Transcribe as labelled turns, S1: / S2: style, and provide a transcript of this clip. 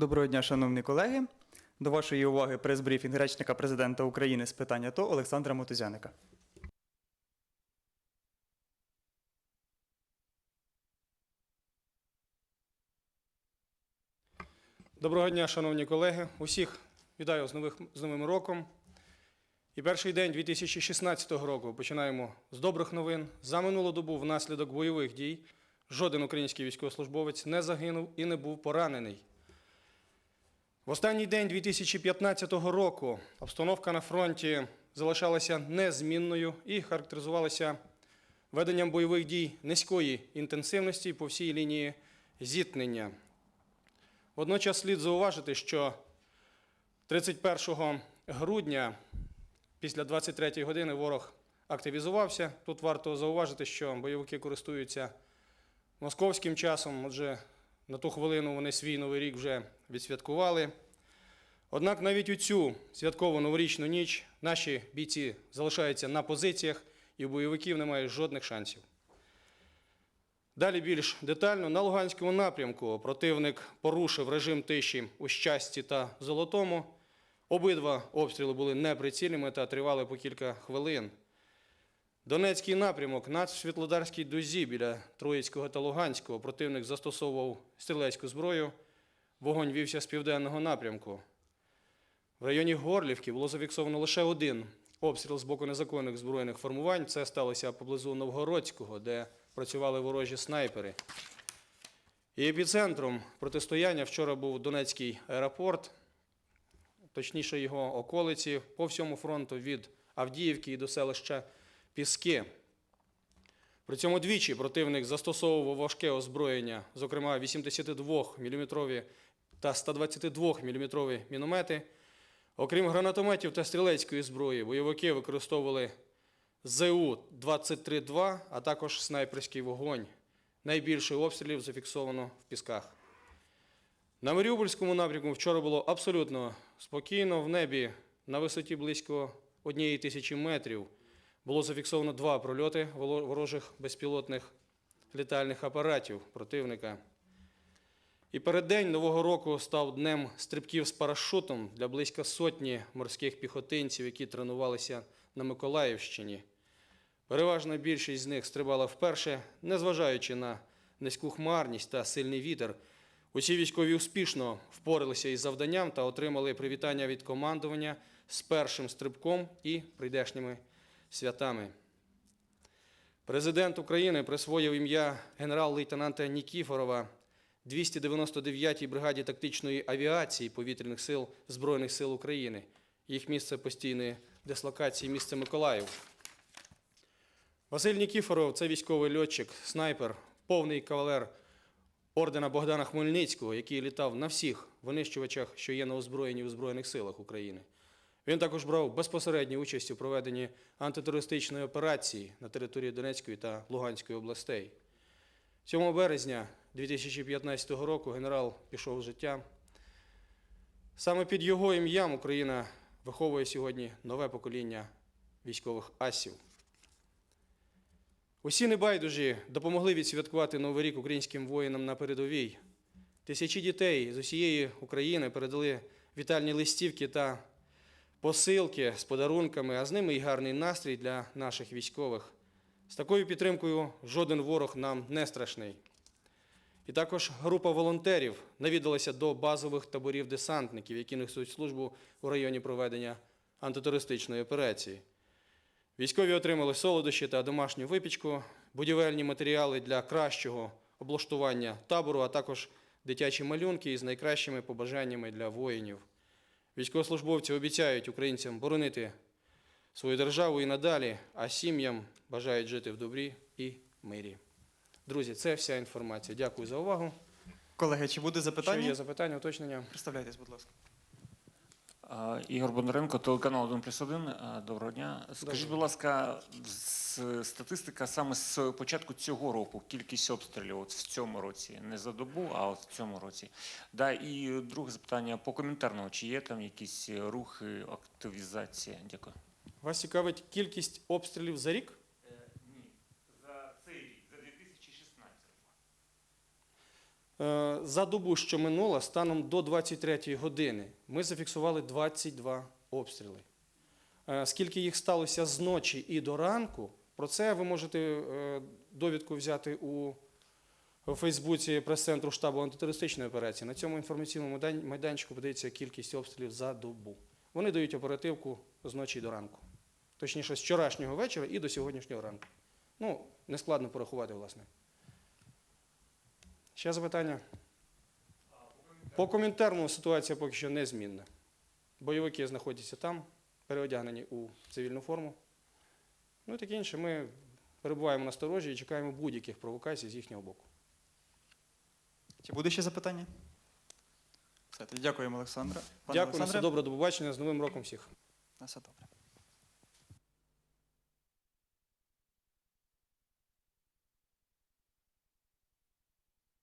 S1: Доброго дня, шановні колеги. До вашої уваги прес-брифінг речника президента України з питань АТО Олександра Мотузяника.
S2: Доброго дня, шановні колеги. Усіх вітаю з, нових, з Новим роком. І перший день 2016 року починаємо з добрих новин. За минулу добу внаслідок бойових дій жоден український військовослужбовець не загинув і не був поранений. В останній день 2015 року обстановка на фронті залишалася незмінною і характеризувалася веденням бойових дій низької інтенсивності по всій лінії зіткнення. Водночас слід зауважити, що 31 грудня після 23 години ворог активізувався. Тут варто зауважити, що бойовики користуються московським часом, отже, на ту хвилину вони свій новий рік вже відсвяткували. Однак навіть у цю святкову новорічну ніч наші бійці залишаються на позиціях, і у бойовиків немає жодних шансів. Далі більш детально на Луганському напрямку противник порушив режим тиші у щасті та золотому. Обидва обстріли були неприцільними та тривали по кілька хвилин. Донецький напрямок на Світлодарській дузі біля Троїцького та Луганського противник застосовував стрілецьку зброю. Вогонь вівся з південного напрямку. В районі Горлівки було зафіксовано лише один обстріл з боку незаконних збройних формувань. Це сталося поблизу Новгородського, де працювали ворожі снайпери. І епіцентром протистояння вчора був Донецький аеропорт, точніше його околиці, по всьому фронту від Авдіївки і до селища Піски. При цьому двічі противник застосовував важке озброєння, зокрема 82 мм та 122 мм міномети. Окрім гранатометів та стрілецької зброї, бойовики використовували ЗУ-23-2, а також снайперський вогонь. Найбільше обстрілів зафіксовано в Пісках. На Маріупольському напрямку вчора було абсолютно спокійно. В небі на висоті близько однієї тисячі метрів було зафіксовано два прольоти ворожих безпілотних літальних апаратів противника. І переддень Нового року став днем стрибків з парашутом для близько сотні морських піхотинців, які тренувалися на Миколаївщині. Переважна більшість з них стрибала вперше, незважаючи на низьку хмарність та сильний вітер. Усі військові успішно впоралися із завданням та отримали привітання від командування з першим стрибком і прийдешніми святами. Президент України присвоїв ім'я генерал-лейтенанта Нікіфорова 299-й бригаді тактичної авіації повітряних сил Збройних сил України. Їх місце постійної дислокації місце Миколаїв. Василь Нікіфоров це військовий льотчик, снайпер, повний кавалер ордена Богдана Хмельницького, який літав на всіх винищувачах, що є на озброєнні у Збройних силах України. Він також брав безпосередню участь у проведенні антитерористичної операції на території Донецької та Луганської областей. 7 березня 2015 року генерал пішов з життя. Саме під його ім'ям Україна виховує сьогодні нове покоління військових асів. Усі небайдужі допомогли відсвяткувати Новий рік українським воїнам на передовій. Тисячі дітей з усієї України передали вітальні листівки та посилки з подарунками, а з ними і гарний настрій для наших військових. З такою підтримкою жоден ворог нам не страшний. І також група волонтерів навідалася до базових таборів десантників, які несуть службу у районі проведення антитерористичної операції. Військові отримали солодощі та домашню випічку, будівельні матеріали для кращого облаштування табору, а також дитячі малюнки із найкращими побажаннями для воїнів. Військовослужбовці обіцяють українцям боронити свою державу і надалі, а сім'ям бажають жити в добрі і мирі. Друзі, це вся інформація. Дякую за увагу.
S1: Колеги, чи буде запитання?
S2: є запитання, уточнення.
S1: Представляйтесь, будь ласка.
S3: Ігор Бондаренко, телеканал 1 плюс 1. Доброго дня. Скажіть, будь ласка, статистика саме з початку цього року, кількість обстрілів от в цьому році, не за добу, а от в цьому році. Да, і друге запитання по коментарному, чи є там якісь рухи, активізація? Дякую.
S2: Вас цікавить кількість обстрілів за рік?
S3: За цей рік, за 2016.
S2: Е, За добу, що минула, станом до 23 години, ми зафіксували 22 обстріли. Е, Скільки їх сталося з ночі і до ранку, про це ви можете е, довідку взяти у Фейсбуці прес-центру штабу антитерористичної операції. На цьому інформаційному майданчику подається кількість обстрілів за добу. Вони дають оперативку з ночі і до ранку. Точніше, з вчорашнього вечора і до сьогоднішнього ранку. Ну, нескладно порахувати, власне. Ще запитання? По коментарному ситуація поки що незмінна. Бойовики знаходяться там, переодягнені у цивільну форму. Ну і таке інше. Ми перебуваємо на сторожі і чекаємо будь-яких провокацій з їхнього боку.
S1: Чи буде ще запитання? Все, тоді дякуємо, Олександра. Пане
S2: Дякую, на все
S1: Олександре,
S2: добре, до побачення. З Новим роком всіх.
S1: На все добре.